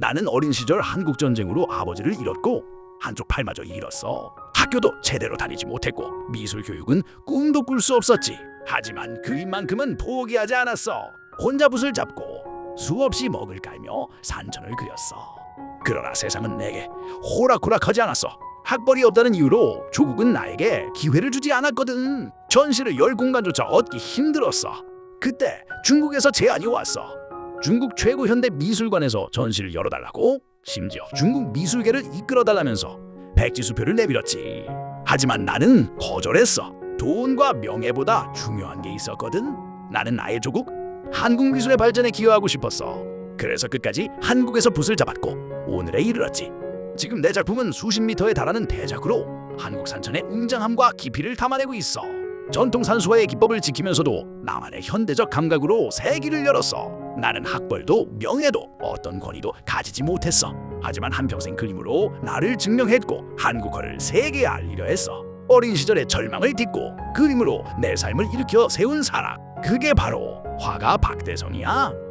나는 어린 시절 한국 전쟁으로 아버지를 잃었고 한쪽 팔마저 잃었어. 학교도 제대로 다니지 못했고 미술 교육은 꿈도 꿀 수 없었지. 하지만 그림만큼은 포기하지 않았어. 혼자 붓을 잡고 수없이 먹을 깔며 산천을 그렸어. 그러나 세상은 내게 호락호락하지 않았어. 학벌이 없다는 이유로 조국은 나에게 기회를 주지 않았거든. 전시를 열 공간조차 얻기 힘들었어. 그때 중국에서 제안이 왔어. 중국 최고 현대 미술관에서 전시를 열어달라고 심지어 중국 미술계를 이끌어달라면서 백지 수표를 내밀었지. 하지만 나는 거절했어. 돈과 명예보다 중요한 게 있었거든. 나는 나의 조국 한국 미술의 발전에 기여하고 싶었어. 그래서 끝까지 한국에서 붓을 잡았고 오늘에 이르렀지. 지금 내 작품은 수십 미터에 달하는 대작으로 한국 산천의 웅장함과 깊이를 담아내고 있어. 전통 산수화의 기법을 지키면서도 나만의 현대적 감각으로 세기를 열었어. 나는 학벌도 명예도 어떤 권위도 가지지 못했어. 하지만 한평생 그림으로 나를 증명했고 한국어를 세계에 알리려 했어. 어린 시절의 절망을 딛고 그림으로 내 삶을 일으켜 세운 사람. 그게 바로 화가 박대성이야.